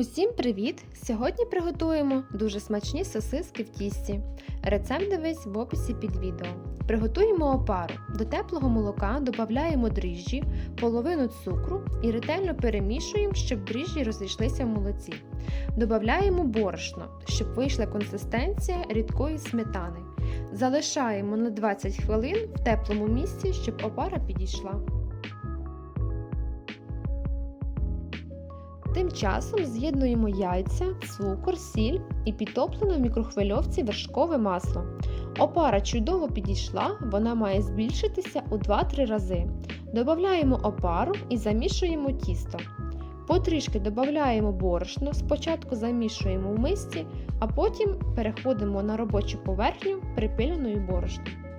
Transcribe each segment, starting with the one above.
Усім привіт! Сьогодні приготуємо дуже смачні сосиски в тісті. Рецепт дивись в описі під відео. Приготуємо опару. До теплого молока додаємо дріжджі, половину цукру і ретельно перемішуємо, щоб дріжджі розійшлися в молоці. Додаємо борошно, щоб вийшла консистенція рідкої сметани. Залишаємо на 20 хвилин в теплому місці, щоб опара підійшла. Тим часом з'єднуємо яйця, цукор, сіль і підтоплене в мікрохвильовці вершкове масло. Опара чудово підійшла, вона має збільшитися у 2-3 рази. Додаємо опару і замішуємо тісто. Потрішки додаємо борошно, спочатку замішуємо в мисці, а потім переходимо на робочу поверхню припиленою борошном.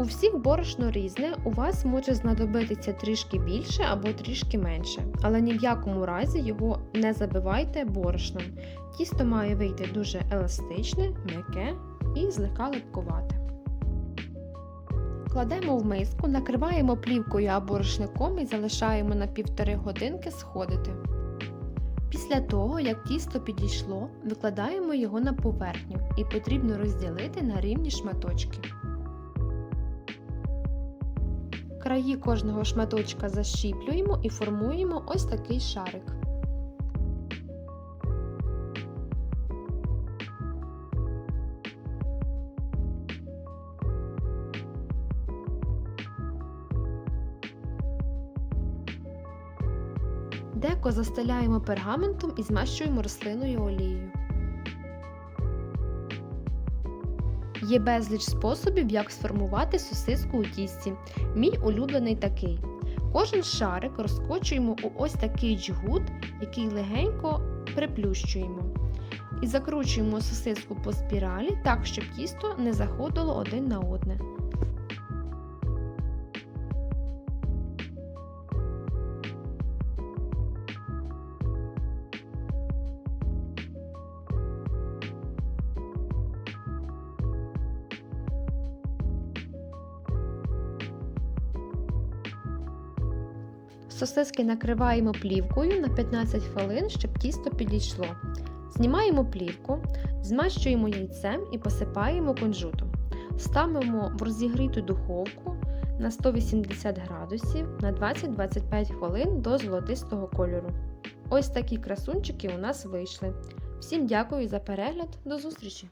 У всіх борошно різне, у вас може знадобитися трішки більше або трішки менше, але ні в якому разі його не забивайте борошном. Тісто має вийти дуже еластичне, м'яке і злегка липкувате. Кладемо в миску, накриваємо плівкою або рушником і залишаємо на півтори годинки сходити. Після того, як тісто підійшло, викладаємо його на поверхню і потрібно розділити на рівні шматочки. Краї кожного шматочка защіплюємо і формуємо ось такий шарик. Деко застеляємо пергаментом і змащуємо рослинною олією. Є безліч способів, як сформувати сосиску у тісті. Мій улюблений такий. Кожен шарик розкочуємо у ось такий джгут, який легенько приплющуємо. І закручуємо сосиску по спіралі так, щоб тісто не заходило один на одне. Сосиски накриваємо плівкою на 15 хвилин, щоб тісто підійшло. Знімаємо плівку, змащуємо яйцем і посипаємо кунжутом. Ставимо в розігріту духовку на 180 градусів на 20-25 хвилин до золотистого кольору. Ось такі красунчики у нас вийшли. Всім дякую за перегляд, до зустрічі!